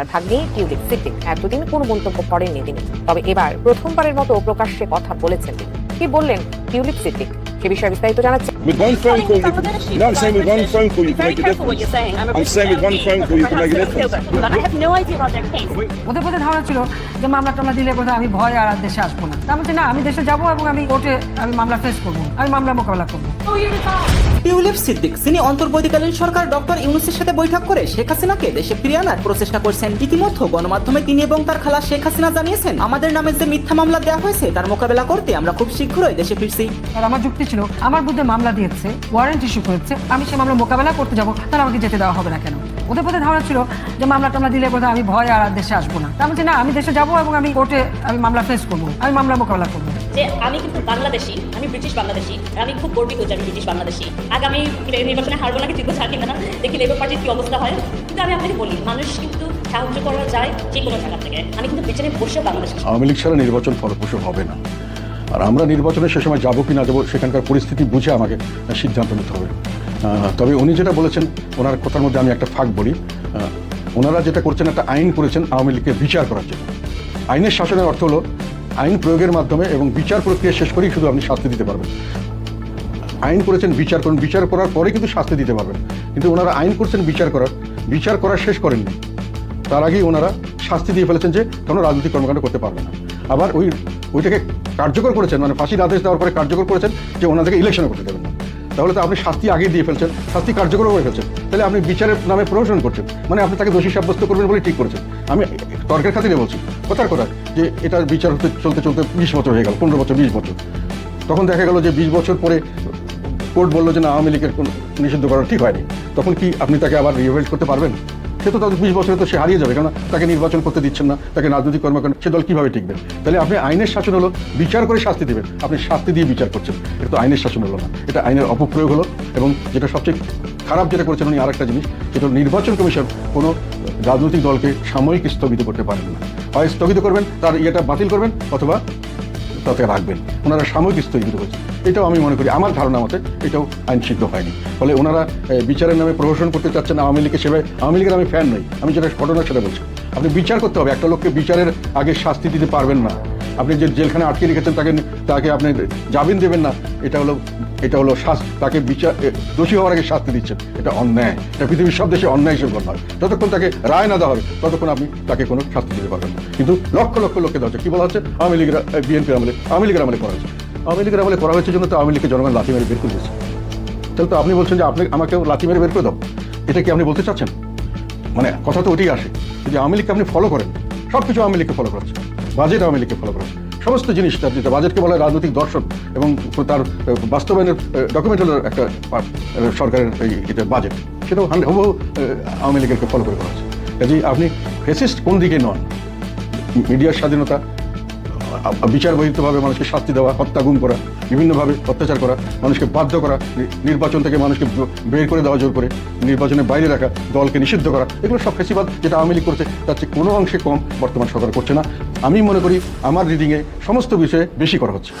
তার ভাগ্নি cubic city এতদিন কোনো মন্তব্য করেননি তিনি। তবে এবার প্রথমবারের মতো প্রকাশ্যে কথা বলেছেন কি বললেন কিউবিক সিটি সে বিষয়ে বিস্তারিত ওদের বোধে ধারণা ছিল যে মামলা টামলা দিলে বোধহয় আমি ভয় আর দেশে আসব না। তার মধ্যে না আমি দেশে যাব এবং আমি কোর্টে আমি মামলা ফেস করব। আমি মামলা মোকাবেলা করব। টিউলিপ সিদ্দিক তিনি অন্তর্বর্তীকালীন সরকার ডক্টর ইউনুসের সাথে বৈঠক করে শেখ হাসিনাকে দেশে ফিরিয়ে আনার প্রচেষ্টা করছেন। ইতিমধ্যে গণমাধ্যমে তিনি এবং তার খালা শেখ হাসিনা জানিয়েছেন, আমাদের নামে যে মিথ্যা মামলা দেওয়া হয়েছে, তার মোকাবেলা করতে আমরা খুব শীঘ্রই দেশে ফিরছি। আর আমার যুক্তি ছিল, আমার বিরুদ্ধে মামলা দিয়েছে ওয়ারেন্ট ইস্যু করেছে, আমি সে মামলা মোকাবেলা করতে যাব, তাহলে আমাকে যেতে দেওয়া হবে না কেন? ওদের প্রতি ধারণা ছিল যে মামলা টামলা দিলে বোধহয় আমি ভয় আর দেশে আসব না। তার মধ্যে না আমি দেশে যাব এবং আমি কোর্টে আমি মামলা ফেস করব আমি মামলা মোকাবেলা করব। যে আমি কিন্তু বাংলাদেশি আমি ব্রিটিশ বাংলাদেশি আর আমি খুব গর্বিত যে আমি ব্রিটিশ বাংলাদেশি। আগামী নির্বাচনে হারবো নাকি জিতবো ছাড় কিনা না দেখি লেবার পার্টির কি অবস্থা হয়। কিন্তু আমি আপনাকে বলি মানুষ কিন্তু সাহায্য করা যায় যে কোনো জায়গা থেকে। আমি কিন্তু পেছনে বসে বাংলাদেশ। আওয়ামী লীগ ছাড়া নির্বাচন ফলপ্রসূ হবে না। আর আমরা নির্বাচনে সে সময় যাব কি না যাব সেখানকার পরিস্থিতি বুঝে আমাকে সিদ্ধান্ত নিতে হবে। তবে উনি যেটা বলেছেন, ওনার কথার মধ্যে আমি একটা ফাঁক বলি। ওনারা যেটা করছেন, একটা আইন করেছেন আওয়ামী লীগকে বিচার করার জন্য। আইনের শাসনের অর্থ হলো আইন প্রয়োগের মাধ্যমে এবং বিচার প্রক্রিয়া শেষ করেই শুধু আপনি শাস্তি দিতে পারবেন। আইন করেছেন, বিচার করুন, বিচার করার পরে কিন্তু শাস্তি দিতে পারবেন। কিন্তু ওনারা আইন করছেন, বিচার করার, বিচার করা শেষ করেননি। তার আগেই ওনারা শাস্তি দিয়ে ফেলেছেন যে কোনো রাজনৈতিক কর্মকাণ্ড করতে পারবে না। আবার ওই, ওইটাকে কার্যকর করেছেন মানে ফাঁসির আদেশ দেওয়ার পরে কার্যকর করেছেন যে ওনাদেরকে ইলেকশন করতে দেবেন তাহলে তো আপনি শাস্তি আগে দিয়ে ফেলছেন, শাস্তি কার্যকর হয়ে ফেলছেন। তাহলে আপনি বিচারের নামে প্রমোশন করছেন মানে আপনি তাকে দোষী সাব্যস্ত করবেন বলে ঠিক করেছেন। আমি তর্কের খাতিরে বলছি, কথার কথা যে এটার বিচার হতে চলতে চলতে বিশ বছর হয়ে গেল, পনেরো বছর, বিশ বছর। তখন দেখা গেল যে বিশ বছর পরে কোর্ট বলল যে না, আওয়ামী লীগের কোনো নিষিদ্ধ করা ঠিক হয়নি। তখন কি আপনি তাকে আবার রিভেল্ট করতে পারবেন? সে তো তাদের বিশ বছরে তো সে হারিয়ে যাবে কারণ তাকে নির্বাচন করতে দিচ্ছেন না, তাকে রাজনৈতিক কর্মকাণ্ড, সে দল কীভাবে টিকবে? তাহলে আপনি আইনের শাসন হলো বিচার করে শাস্তি দেবেন, আপনি শাস্তি দিয়ে বিচার করছেন, এটা তো আইনের শাসন হলো না, এটা আইনের অপপ্রয়োগ হলো, এবং যেটা সবচেয়ে খারাপ যেটা করেছেন উনি আরেকটা জিনিস হলো নির্বাচন কমিশন কোনো রাজনৈতিক দলকে সাময়িক স্থগিত করতে পারেন না। হয় স্থগিত করবেন, তার ইয়েটা বাতিল করবেন, অথবা তাতে রাখবেন। ওনারা সাময়িক স্থগিত হয়েছে এটাও আমি মনে করি, আমার ধারণা মতে এটাও আইন সিদ্ধ হয়নি। ফলে ওনারা বিচারের নামে প্রহসন করতে চাচ্ছেন আওয়ামী লীগের সেবায় আওয়ামী লীগের আমি ফ্যান নই। আমি যেটা ঘটনা সেটা বলছি, আপনি বিচার করতে হবে। একটা লোককে বিচারের আগে শাস্তি দিতে পারবেন না। আপনি যে জেলখানে আটকে রেখেছেন, তাকে তাকে আপনি জামিন দেবেন না। এটা হলো এটা হলো শাস্তি। তাকে বিচার দোষী হওয়ার আগে শাস্তি দিচ্ছেন। এটা অন্যায়। এটা পৃথিবীর সব দেশে অন্যায় হিসেবে গণ্য হয়। যতক্ষণ তাকে রায় না দেওয়া হবে। ততক্ষণ আপনি তাকে কোনো শাস্তি দিতে পারবেন না। কিন্তু লক্ষ লক্ষ লোককে দেওয়া হচ্ছে। কি বলা হচ্ছে? আওয়ামী লীগের বিএনপির আমলে আওয়ামী লীগের আমলে করা হচ্ছে আওয়ামী লীগের আমলে করা হয়েছে জন্য তো আওয়ামী লীগকে জনগণ লাথি মেরে বের করে দিয়েছে। তাহলে তো আপনি বলছেন যে আপনি আমাকেও লাথি মেরে বের করে দাও। এটা কি আপনি বলতে চাচ্ছেন? মানে কথা তো ওটাই আসে। যে আওয়ামী লীগকে আপনি ফলো করেন সব কিছু আওয়ামী লীগকে ফলো করেছে বাজেট আওয়ামী লীগকে ফলো করেছে সমস্ত জিনিস তার যেটা বাজেটকে বলা হয় রাজনৈতিক দর্শন এবং তার বাস্তবায়নের ডকুমেন্ট হলো একটা সরকারের এটা বাজেট সেটাও হান্ড্রেড হবু আওয়ামী লীগেরকে ফলো করে করা হচ্ছে। কাজেই আপনি ফেসিস্ট কোন দিকে নন? মিডিয়ার স্বাধীনতা বিচার বহির্ভূতভাবে মানুষকে শাস্তি দেওয়া, হত্যা, গুম করা, বিভিন্নভাবে অত্যাচার করা, মানুষকে বাধ্য করা নির্বাচন থেকে মানুষকে বের করে দেওয়া, জোর করে নির্বাচনের বাইরে রাখা, দলকে নিষিদ্ধ করা, এগুলো সব ফেসিবাদ যেটা আওয়ামী লীগ করছে, তার চেয়ে কোনো অংশে কম বর্তমান সরকার করছে না। আমি মনে করি আমার রিডিংয়ে সমস্ত বিষয়ে বেশি করা হচ্ছে।